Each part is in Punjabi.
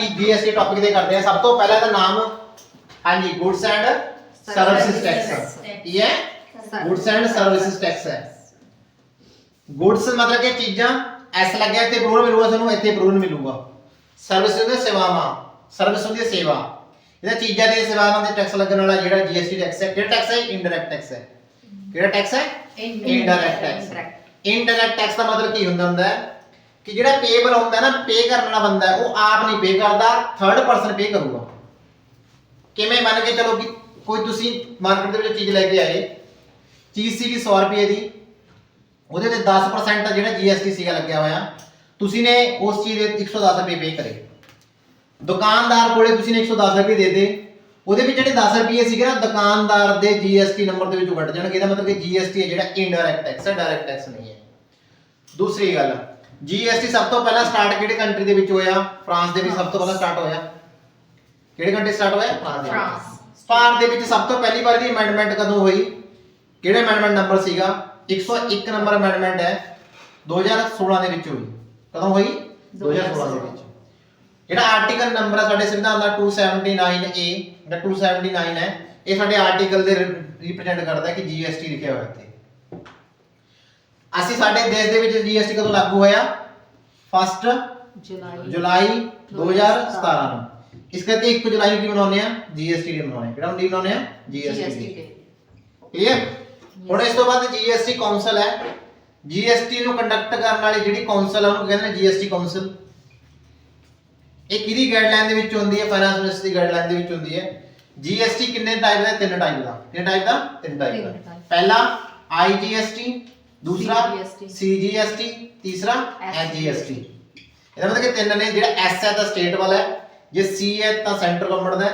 ਜੀਐਸਟੀ ਟੌਪਿਕ ਤੇ ਕਰਦੇ ਆ ਸਭ ਤੋਂ ਪਹਿਲਾਂ ਦਾ ਨਾਮ ਹਾਂਜੀ ਗੁੱਡਸ ਐਂਡ ਸਰਵਿਸਿਜ਼ ਟੈਕਸ ਕੀ ਹੈ? ਗੁੱਡਸ ਐਂਡ ਸਰਵਿਸਿਜ਼ ਟੈਕਸ ਹੈ। ਗੁੱਡਸ ਮਤਲਬ ਕਿ ਚੀਜ਼ਾਂ ਐਸ ਲੱਗਿਆ ਇੱਥੇ ਪ੍ਰੂਨ ਮਿਲੂਗਾ ਤੁਹਾਨੂੰ ਇੱਥੇ ਪ੍ਰੂਨ ਮਿਲੂਗਾ। ਸਰਵਿਸ ਹੈ ਸੇਵਾਵਾਂ ਸਰਵਿਸ ਹੈ ਸੇਵਾ। ਇਹਦਾ ਚੀਜ਼ਾਂ ਦੇ ਸੇਵਾਵਾਂ ਦੇ ਟੈਕਸ ਲੱਗਣ ਵਾਲਾ ਜਿਹੜਾ ਜੀਐਸਟੀ ਟੈਕਸ ਹੈ ਕਿਹੜਾ ਟੈਕਸ ਹੈ? ਇਨਡਾਇਰੈਕਟ ਟੈਕਸ ਹੈ। ਕਿਹੜਾ ਟੈਕਸ ਹੈ? ਇਨਡਾਇਰੈਕਟ ਟੈਕਸ ਇਨਡਾਇਰੈਕਟ ਟੈਕਸ ਦਾ ਮਤਲਬ ਕੀ ਹੁੰਦਾ ਹੁੰਦਾ ਹੈ? ਕਿ ਜਿਹੜਾ ਪੇਬਲ ਹੁੰਦਾ ਨਾ ਪੇ ਕਰਨ ਵਾਲਾ ਬੰਦਾ ਉਹ ਆਪ ਨਹੀਂ ਪੇ ਕਰਦਾ ਥਰਡ ਪਰਸਨ ਪੇ ਕਰੂਗਾ। ਕਿਵੇਂ ਮੰਨ ਕੇ ਚਲੋ ਕਿ ਕੋਈ ਤੁਸੀਂ ਮਾਰਕੀਟ ਦੇ ਵਿੱਚ ਚੀਜ਼ ਲੈ ਕੇ ਆਏ, ਚੀਜ਼ ਸੀਗੀ 100 ਰੁਪਏ ਦੀ, ਉਹਦੇ ਤੇ 10% ਜਿਹੜਾ GST ਸੀਗਾ ਲੱਗਿਆ ਹੋਇਆ, ਤੁਸੀਂ ਨੇ ਉਸ ਚੀਜ਼ ਦੇ 110 ਰੁਪਏ ਪੇ ਕਰੇ। ਦੁਕਾਨਦਾਰ ਕੋਲੇ ਤੁਸੀਂ ਨੇ 110 ਰੁਪਏ ਦੇ ਦੇ ਉਹਦੇ ਵਿੱਚ ਜਿਹੜੇ 10 ਰੁਪਏ ਸੀਗੇ ਨਾ, ਦੁਕਾਨਦਾਰ ਦੇ GST ਨੰਬਰ ਦੇ ਵਿੱਚੋਂ ਕੱਟ ਜਾਣਗੇ, ਇਹਦਾ ਮਤਲਬ ਕਿ GST ਹੈ ਜਿਹੜਾ ਇਨਡਾਇਰੈਕਟ ਟੈਕਸ ਹੈ ਡਾਇਰੈਕਟ ਟੈਕਸ ਨਹੀਂ ਹੈ। ਦੂਸਰੀ ਗੱਲ GST ਸਭ ਤੋਂ ਪਹਿਲਾਂ ਸਟਾਰਟ ਕਿਹੜੇ ਕੰਟਰੀ ਦੇ ਵਿੱਚ ਹੋਇਆ? ਫਰਾਂਸ ਦੇ ਵਿੱਚ ਸਭ ਤੋਂ ਪਹਿਲਾਂ ਸਟਾਰਟ ਹੋਇਆ। ਕਿਹੜੇ ਕੰਟਰੀ ਸਟਾਰਟ ਹੋਇਆ? ਫਰਾਂਸ ਦੇ ਵਿੱਚ। ਫਰਾਂਸ। ਦੇ ਵਿੱਚ ਸਭ ਤੋਂ ਪਹਿਲੀ ਵਾਰ ਦੀ ਅਮੈਂਡਮੈਂਟ ਕਦੋਂ ਹੋਈ? ਕਿਹੜਾ ਅਮੈਂਡਮੈਂਟ ਨੰਬਰ ਸੀਗਾ? 101 ਨੰਬਰ ਅਮੈਂਡਮੈਂਟ ਹੈ। 2016 ਦੇ ਵਿੱਚ ਹੋਈ। ਕਦੋਂ ਹੋਈ? 2016 ਦੇ ਵਿੱਚ। ਜਿਹੜਾ ਆਰਟੀਕਲ ਨੰਬਰ ਹੈ ਸਾਡੇ ਸੰਵਿਧਾਨ ਦਾ 279A ਦਾ 279 ਹੈ ਇਹ ਸਾਡੇ ਆਰਟੀਕਲ ਦੇ ਰਿਪਰੈਜ਼ੈਂਟ ਕਰਦਾ ਹੈ ਕਿ GST ਲਿਖਿਆ ਹੋਇਆ ਇੱਥੇ। ਅਸੀਂ ਸਾਡੇ ਦੇਸ਼ ਦੇ ਵਿੱਚ GST ਕਦੋਂ ਲਾਗੂ ਹੋਇਆ? 1 ਜੁਲਾਈ ਜੁਲਾਈ 2017 ਨੂੰ। ਇਸ ਕਰਕੇ 1 ਜੁਲਾਈ ਨੂੰ ਕੀ ਮਨਾਉਂਦੇ ਆ? GST ਡੇ ਮਨਾਉਂਦੇ ਆ। ਕਿਹੜਾ ਡੇ ਮਨਾਉਂਦੇ ਆ? ਜੀਐਸਟੀ ਡੇ ਕਲੀਅਰ ਹੁਣ ਇਸ ਤੋਂ ਬਾਅਦ GST ਕਾਉਂਸਲ ਹੈ। GST ਨੂੰ ਕੰਡਕਟ ਕਰਨ ਵਾਲੀ ਜਿਹੜੀ ਕਾਉਂਸਲ ਹੈ ਉਹਨੂੰ ਕਹਿੰਦੇ ਨੇ GST ਕਾਉਂਸਲ ਇਹ ਕਿਹਦੀ ਗਾਈਡਲਾਈਨ ਦੇ ਵਿੱਚ ਹੁੰਦੀ ਹੈ? ਫਾਈਨਾਂਸ ਮਿਨਿਸਟਰ ਦੀ ਗਾਈਡਲਾਈਨ ਦੇ ਵਿੱਚ ਹੁੰਦੀ ਹੈ। GST ਕਿੰਨੇ ਟਾਈਪ ਦਾ? ਤਿੰਨ ਟਾਈਪ ਦਾ। ਕਿੰਨੇ ਟਾਈਪ ਦਾ? ਤਿੰਨ ਟਾਈਪ ਦਾ। ਪਹਿਲਾ IGST ਦੂਸਰਾ CGST CGST ਤੀਸਰਾ SGST ਇਹਦਾ ਮਤਲਬ ਕਿ ਤਿੰਨ ਨੇ ਜਿਹੜਾ S ਹੈ ਤਾਂ ਸਟੇਟ ਵਾਲਾ ਹੈ ਜੇ C ਹੈ ਤਾਂ ਸੈਂਟਰ ਗਵਰਨਮੈਂਟ ਦਾ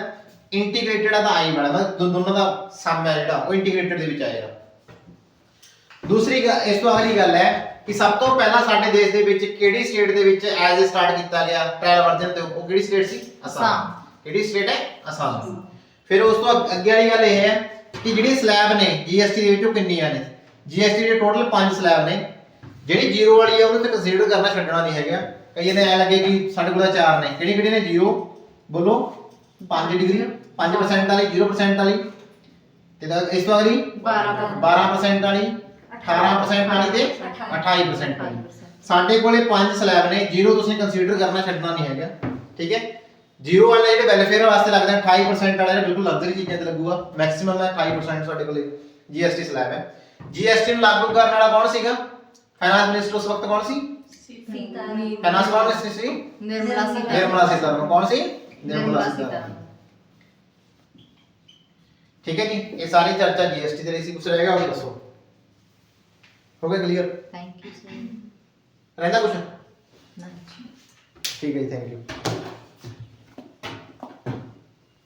ਇੰਟੀਗ੍ਰੇਟਡ ਹੈ ਤਾਂ I ਵਾਲਾ ਮਤਲਬ ਦੋ- ਦੋਨਾਂ ਦਾ ਸਮ ਹੈ ਜਿਹੜਾ ਉਹ ਇੰਟੀਗ੍ਰੇਟਡ ਦੇ ਵਿੱਚ ਆਏਗਾ। ਦੂਸਰੀ ਗੱਲ- ਇਸ ਤੋਂ ਅਗਲੀ ਗੱਲ ਹੈ ਕਿ ਸਭ ਤੋਂ ਪਹਿਲਾਂ ਸਾਡੇ ਦੇਸ਼ ਦੇ ਵਿੱਚ ਕਿਹੜੀ ਸਟੇਟ ਦੇ ਵਿੱਚ ਐਜ਼ ਸਟਾਰਟ ਕੀਤਾ ਗਿਆ ਟ੍ਰਾਇਲ ਵਰਜਨ ਤੇ ਉਹ ਕਿਹੜੀ ਸਟੇਟ ਸੀ? ਅਸਾਮ। ਕਿਹੜੀ ਸਟੇਟ ਹੈ? ਅਸਾਮ ਫਿਰ ਉਸ ਤੋਂ ਅੱਗੇ ਵਾਲੀ ਗੱਲ ਇਹ ਹੈ ਕਿ ਜਿਹੜੀ ਸਲੈਬ ਨੇ GST ਦੇ ਵਿੱਚ ਉਹ ਕਿੰਨੀਆਂ ਨੇ? GST ਦੇ ਟੋਟਲ 5 ਸਲੈਬ ਨੇ। ਜਿਹੜੀ ਜ਼ੀਰੋ ਵਾਲੀ ਹੈ ਉਹਨੂੰ ਤੇ ਕੰਸੀਡਰ ਕਰਨਾ ਛੱਡਣਾ ਨਹੀਂ ਹੈਗਾ। ਕਈਆਂ ਦੇ ਐ ਲੱਗੇ ਕਿ ਸਾਡੇ ਕੋਲ ਤਾਂ ਚਾਰ ਨੇ। ਕਿਹੜੀ ਕਿਹੜੀ ਨੇ? ਜ਼ੀਰੋ ਬੋਲੋ। 5 ਡਿਗਰੀ 5% ਵਾਲੀ 0% ਵਾਲੀ। ਤੇ ਤਾਂ ਇਸ ਤੋਂ ਅਗਲੀ? 12% 12% ਵਾਲੀ 18% ਵਾਲੀ ਤੇ 28% ਵਾਲੀ। ਸਾਡੇ ਕੋਲੇ ਪੰਜ ਸਲੈਬ ਨੇ। ਜ਼ੀਰੋ ਤੁਸੀਂ ਕੰਸੀਡਰ ਕਰਨਾ ਛੱਡਣਾ ਨਹੀਂ ਹੈਗਾ। ਠੀਕ ਹੈ? ਜ਼ੀਰੋ ਵਾਲੇ ਜਿਹੜੇ ਵੈਲਫੇਅਰ ਵਾਸਤੇ ਲੱਗਦਾ 28% ਵਾਲਾ ਜਿਹੜਾ ਬਿਲਕੁਲ ਲਗਜ਼ਰੀ ਚੀਜ਼ਾਂ ਤੇ ਲੱਗੂਗਾ। ਮੈਕਸਿਮਮ ਹੈ 28% ਸਾਡੇ ਕੋਲੇ GST ਸਲੈਬ ਹੈ। GST ਨੂੰ ਲਾਗੂ ਕਰਨ ਵਾਲਾ ਕੌਣ ਸੀਗਾ? ਫਾਈਨਾਂਸ ਮਿਨਿਸਟਰ ਉਸ ਵਕਤ ਕੌਣ ਸੀ? ਫਾਈਨਾਂਸ ਕੌਣ ਸੀ ਸੀ? ਨਿਰਮਲਾ ਸੀਤਾਰਮਨ। ਨਿਰਮਲਾ ਸੀਤਾਰਮਨ। ਕੌਣ ਸੀ? ਨਿਰਮਲਾ ਸੀਤਾਰਮਨ। ਠੀਕ ਹੈ ਜੀ ਇਹ ਸਾਰੀ ਚਰਚਾ GST ਤੇ ਰਹੀ ਸੀ। ਕੁਝ ਰਹਿ ਗਿਆ ਉਹ ਵੀ ਦੱਸੋ। ਹੋ ਗਿਆ ਕਲੀਅਰ ਥੈਂਕ ਯੂ ਸੋ ਰਹਿੰਦਾ ਕੁਝ ਮਚ ਠੀਕ ਹੈ ਜੀ ਥੈਂਕ ਯੂ